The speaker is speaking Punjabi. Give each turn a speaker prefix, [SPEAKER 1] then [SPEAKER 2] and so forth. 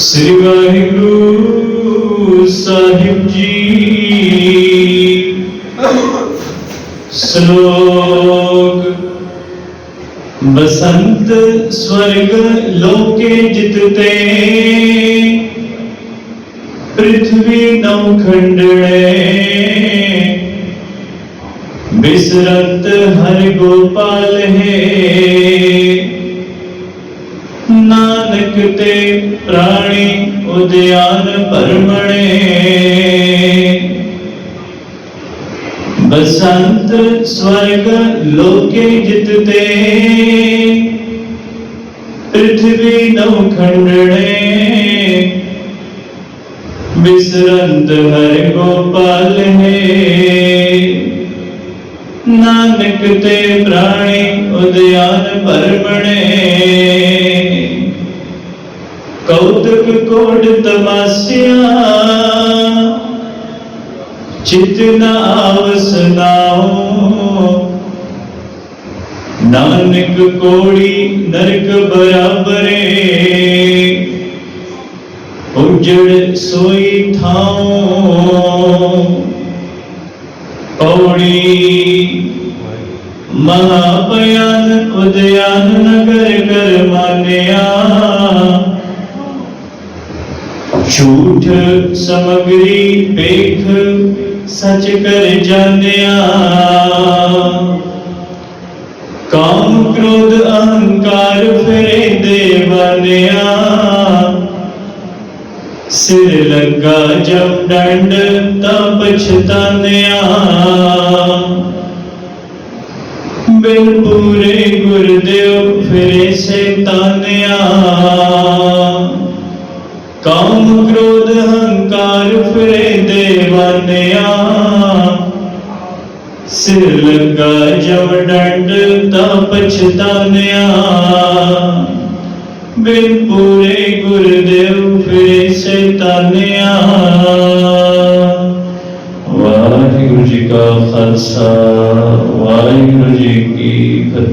[SPEAKER 1] ਸ੍ਰੀ ਵਾਹਿਗੁਰੂ ਸਾਹਿਬ ਜੀ। ਸ਼ਲੋਕ, ਬਸੰਤ ਸਵਰਗ ਲੋਕੇ ਜਿਤਤੇ ਪ੍ਰਿਥਵੀ ਨਉ ਖੰਡਣੇ, ਬਿਸਰਤ ਹਰਿ ਗੋਪਾਲ ਹੈ। ਕਿਤੇ ਪ੍ਰਾਣੀ ਉਦਿਆਨ ਪਰਮਣੇ। ਬਸੰਤ ਸਵਰਗ ਲੋਕੇ ਜਿਤਤੇ ਪ੍ਰਿਥਵੀ ਨਉ ਖੰਡਣੇ। ਬਿਸਰੰਤ ਹਰਿ ਗੋਪਾਲ ਹੈ। ਨਾਨਕ ਤੇ ਪ੍ਰਾਣੀ ਉਦਿਆਨ ਪਰਮਣੇ। ਕੋਡ ਤਮਾਸਿਆ। ਚਿਤ ਨਾਮ ਸੁਨਾਓ ਨਾਨਕ ਕੋੜੀ ਨਰਕ ਬਰਾਬਰੇ। ਉਜੜ ਸੋਈ ਥਾਉ। ਪੌੜੀ ਮਹਾ ਭਿਆਨਕ ਝੂਠ ਸਮਗਰੀ ਪੇਖ ਸੱਚ ਕਰ ਜਾਣਿਆ। ਕਾਮ ਕ੍ਰੋਧ ਅਹੰਕਾਰ ਫਿਰੇ ਦੇਵਨਿਆ ਸਿਰ ਲੰਗਾ ਜਬ ਡੰਡ ਤਾਂ ਪਛਤਾਨਿਆ। ਬਿਨ ਪੂਰੇ ਗੁਰਦੇਵ ਫਿਰੇ ਸੈਤਾਨਿਆ। ਕਾਮ ਕ੍ਰੋਧ ਹੰਕਾਰ ਫਿਰੇ ਦੇਵਾਨਿਆ ਸਿਰ ਲੱਗਾ ਜਬ ਡੰਡ ਤਾਂ ਪਛਤਾਨਿਆ। ਬਿਨ ਪੂਰੇ ਗੁਰਦੇਵ ਫਿਰੇ ਸੈਤਾਨਿਆ। ਵਾਹਿਗੁਰੂ ਜੀ ਕਾ ਖਾਲਸਾ, ਵਾਹਿਗੁਰੂ ਜੀ ਕੀ ਫਤਿਹ।